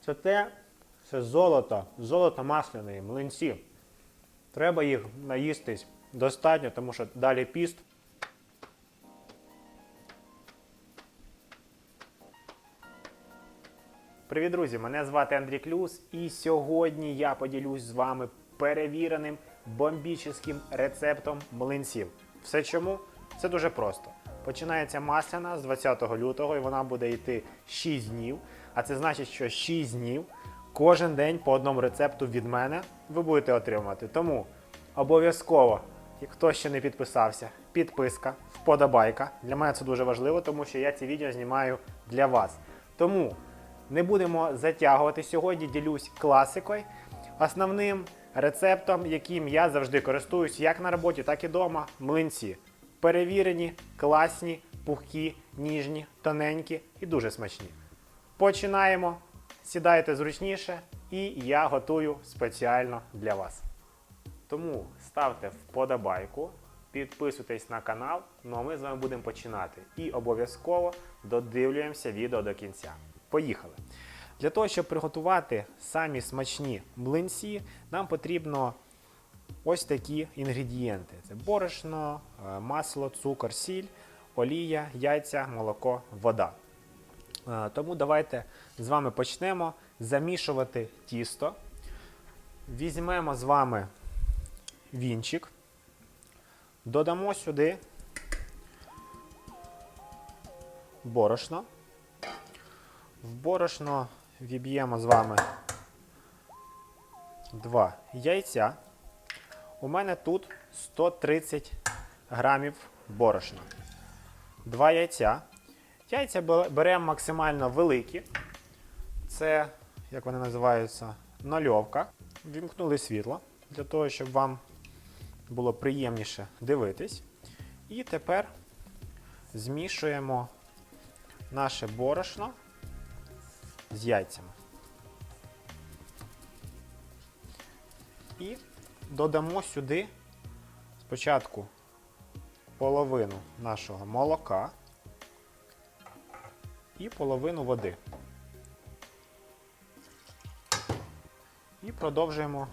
Це те, це золото, золото масляної, млинці. Треба їх наїстись достатньо, тому що далі піст. Привіт, друзі! Мене звати Андрій Клюс, і сьогодні я поділюсь з вами перевіреним бомбічним рецептом млинців. Все чому? Це дуже просто. Починається масляна з 20 лютого, і вона буде йти 6 днів. А це значить, що 6 днів кожен день по одному рецепту від мене ви будете отримувати. Тому обов'язково, хто ще не підписався, підписка, вподобайка. Для мене це дуже важливо, тому що я ці відео знімаю для вас. Тому не будемо затягувати сьогодні. Ділюсь класикою, основним рецептом, яким я завжди користуюсь як на роботі, так і вдома. Млинці. Перевірені, класні, пухкі, ніжні, тоненькі і дуже смачні. Починаємо. Сідайте зручніше, і я готую спеціально для вас. Тому ставте вподобайку, підписуйтесь на канал, ну а ми з вами будемо починати. І обов'язково додивлюємося відео до кінця. Поїхали! Для того, щоб приготувати самі смачні млинці, нам потрібно ось такі інгредієнти: це борошно, е, масло, цукор, сіль, олія, яйця, молоко, вода. Е, Тому давайте з вами почнемо замішувати тісто. Візьмемо з вами вінчик, додамо сюди борошно. В борошно віб'ємо з вами два яйця. У мене тут 130 грамів борошна. Два яйця. Яйця беремо максимально великі. Це, як вони називаються, нульовка. Вімкнули світло для того, щоб вам було приємніше дивитись. І тепер змішуємо наше борошно з яйцями. І додамо сюди спочатку половину нашого молока і половину води. І продовжуємо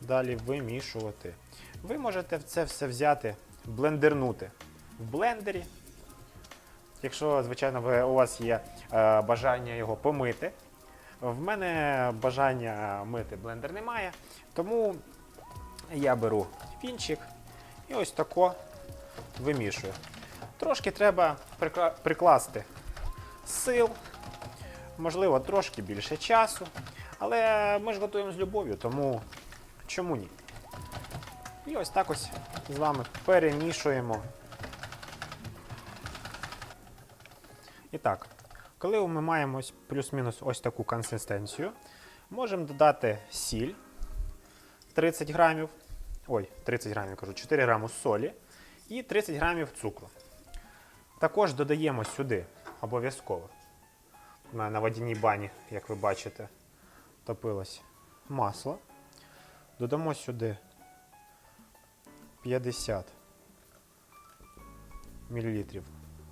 далі вимішувати. Ви можете це все взяти, блендернути в блендері. Якщо, звичайно, ви, у вас є е, бажання його помити. В мене бажання мити блендер немає, тому я беру вінчик і ось тако вимішую. Трошки треба прикласти сил, можливо, трошки більше часу, але ми ж готуємо з любов'ю, тому чому ні? І ось так ось з вами перемішуємо. І так, коли ми маємо плюс-мінус ось таку консистенцію, можемо додати сіль 30 грамів, ой, 30 грамів кажу, 4 граму солі і 30 грамів цукру. Також додаємо сюди обов'язково. У мене на водяній бані, як ви бачите, топилось масло. Додамо сюди 50 мл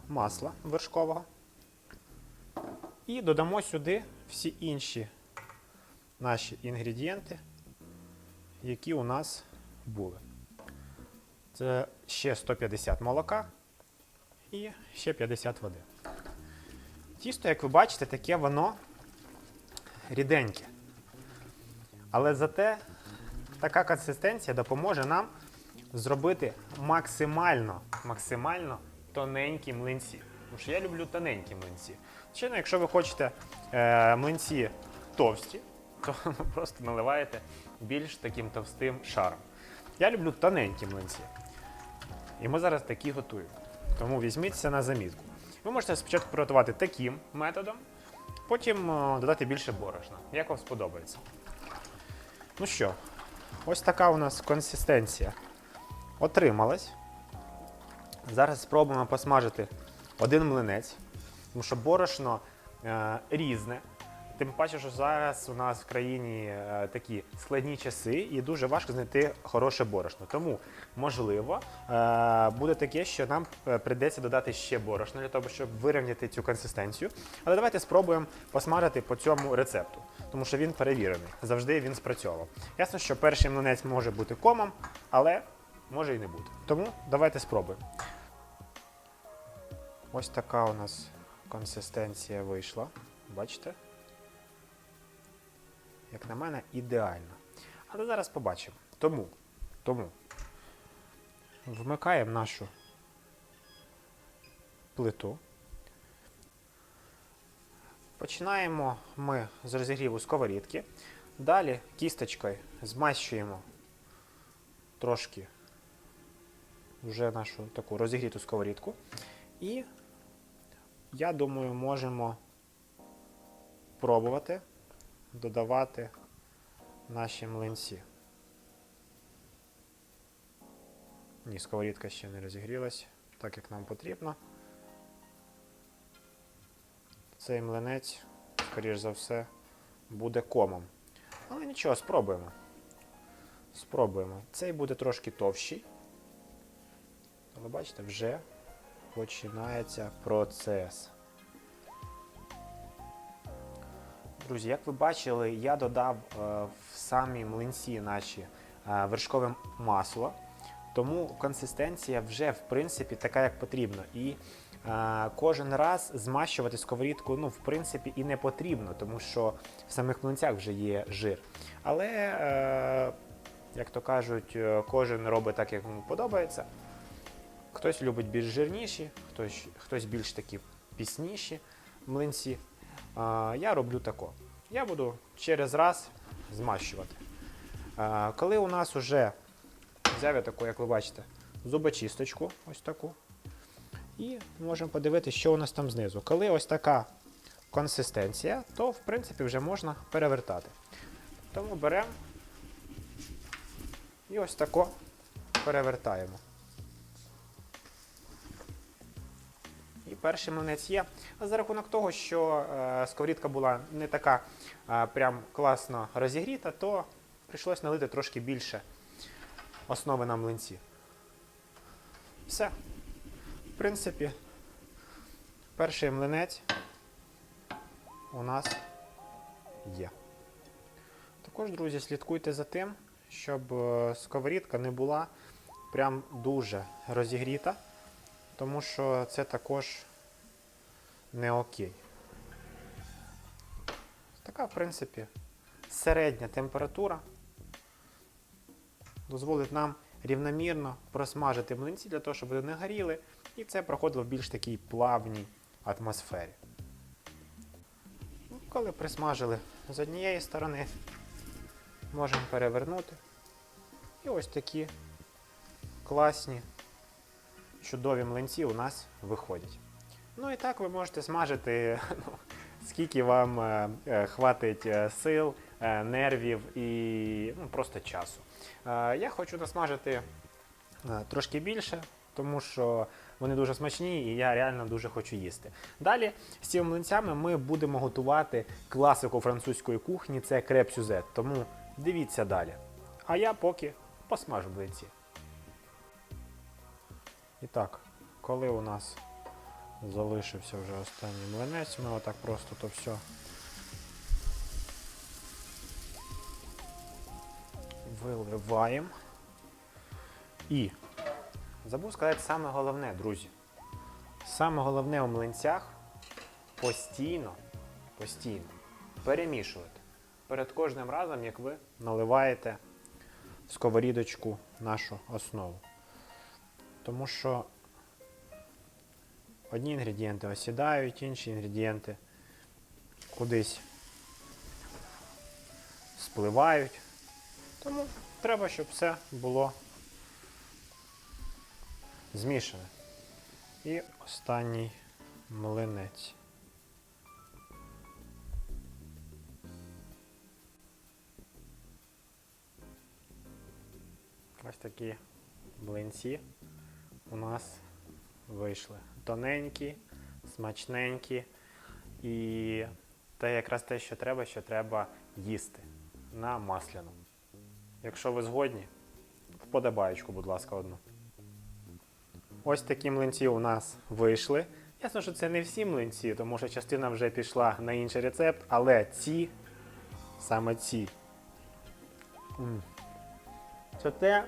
масла вершкового. І додамо сюди всі інші наші інгредієнти, які у нас були. Це ще 150 молока і ще 50 води. Тісто, як ви бачите, таке воно ріденьке. Але зате така консистенція допоможе нам зробити максимально, максимально тоненькі млинці. Тому що я люблю тоненькі млинці. Звичайно, якщо ви хочете е, млинці товсті, то просто наливаєте більш таким товстим шаром. Я люблю тоненькі млинці. І ми зараз такі готуємо. Тому візьміть це на замітку. Ви можете спочатку приготувати таким методом, потім е, додати більше борошна, як вам сподобається. Ну що, ось така у нас консистенція отрималась. Зараз спробуємо посмажити один млинець, тому що борошно е, різне. Тим паче, що зараз у нас в країні е, такі складні часи і дуже важко знайти хороше борошно. Тому, можливо, е, буде таке, що нам е, прийдеться додати ще борошно для того, щоб вирівняти цю консистенцію. Але давайте спробуємо посмажити по цьому рецепту, тому що він перевірений. Завжди він спрацьовував. Ясно, що перший млинець може бути комом, але може і не бути. Тому давайте спробуємо. Ось така у нас консистенція вийшла. Бачите? Як на мене, ідеально. Але зараз побачимо. Тому, тому вмикаємо нашу плиту. Починаємо ми з розігріву сковорідки. Далі кісточкою змащуємо трошки вже нашу таку розігріту сковорідку. І я думаю, можемо пробувати додавати наші млинці. Ні, сковорідка ще не розігрілась, так як нам потрібно. Цей млинець, скоріш за все, буде комом. Але нічого, спробуємо. Спробуємо. Цей буде трошки товщий. Але бачите, вже починається процес. Друзі, як ви бачили, я додав е, в самі млинці наші е, вершкове масло, тому консистенція вже в принципі така, як потрібно. І е, кожен раз змащувати сковорідку, ну, в принципі, і не потрібно, тому що в самих млинцях вже є жир. Але, е, як то кажуть, кожен робить так, як йому подобається. Хтось любить більш жирніші, хтось, хтось більш такі пісніші млинці. А, я роблю тако. Я буду через раз змащувати. А, коли у нас вже взяв я таку, як ви бачите, зубочисточку, ось таку. І можемо подивитися, що у нас там знизу. Коли ось така консистенція, то в принципі вже можна перевертати. Тому беремо і ось тако перевертаємо. Перший млинець є. А за рахунок того, що е, сковорідка була не така е, прям класно розігріта, то прийшлось налити трошки більше основи на млинці. Все. В принципі, перший млинець у нас є. Також, друзі, слідкуйте за тим, щоб е, сковорідка не була прям дуже розігріта тому що це також не окей. Така, в принципі, середня температура дозволить нам рівномірно просмажити млинці для того, щоб вони не горіли, і це проходило в більш такій плавній атмосфері. Ну, Коли присмажили з однієї сторони, можемо перевернути. І ось такі класні чудові млинці у нас виходять. Ну і так ви можете смажити, ну, скільки вам е, е, хватить е, сил, е, нервів і ну, просто часу. Е, я хочу насмажити е, трошки більше, тому що вони дуже смачні і я реально дуже хочу їсти. Далі з цими млинцями ми будемо готувати класику французької кухні це креп сюзет. Тому дивіться далі. А я поки посмажу млинці. І так, коли у нас залишився вже останній млинець, ми отак просто то все виливаємо. І забув сказати саме головне, друзі. Саме головне у млинцях постійно, постійно перемішувати. Перед кожним разом, як ви наливаєте сковорідочку нашу основу. Тому що одні інгредієнти осідають, інші інгредієнти кудись спливають. Тому треба, щоб все було змішане. І останній млинець. Ось такі млинці у нас вийшли. Тоненькі, смачненькі. І Це якраз те, що треба, що треба їсти на масляну. Якщо ви згодні, вподобаєчку, будь ласка, одну. Ось такі млинці у нас вийшли. Ясно, що це не всі млинці, тому що частина вже пішла на інший рецепт, але ці, саме ці. Це те,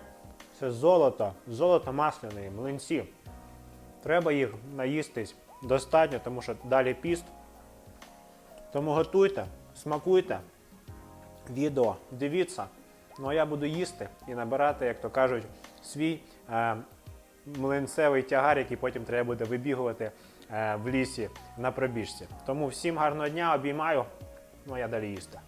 це золото, золото масляної, млинці. Треба їх наїстись достатньо, тому що далі піст. Тому готуйте, смакуйте. Відео дивіться. Ну а я буду їсти і набирати, як то кажуть, свій е, млинцевий тягар, який потім треба буде вибігувати е, в лісі на пробіжці. Тому всім гарного дня, обіймаю. Ну а я далі їсти.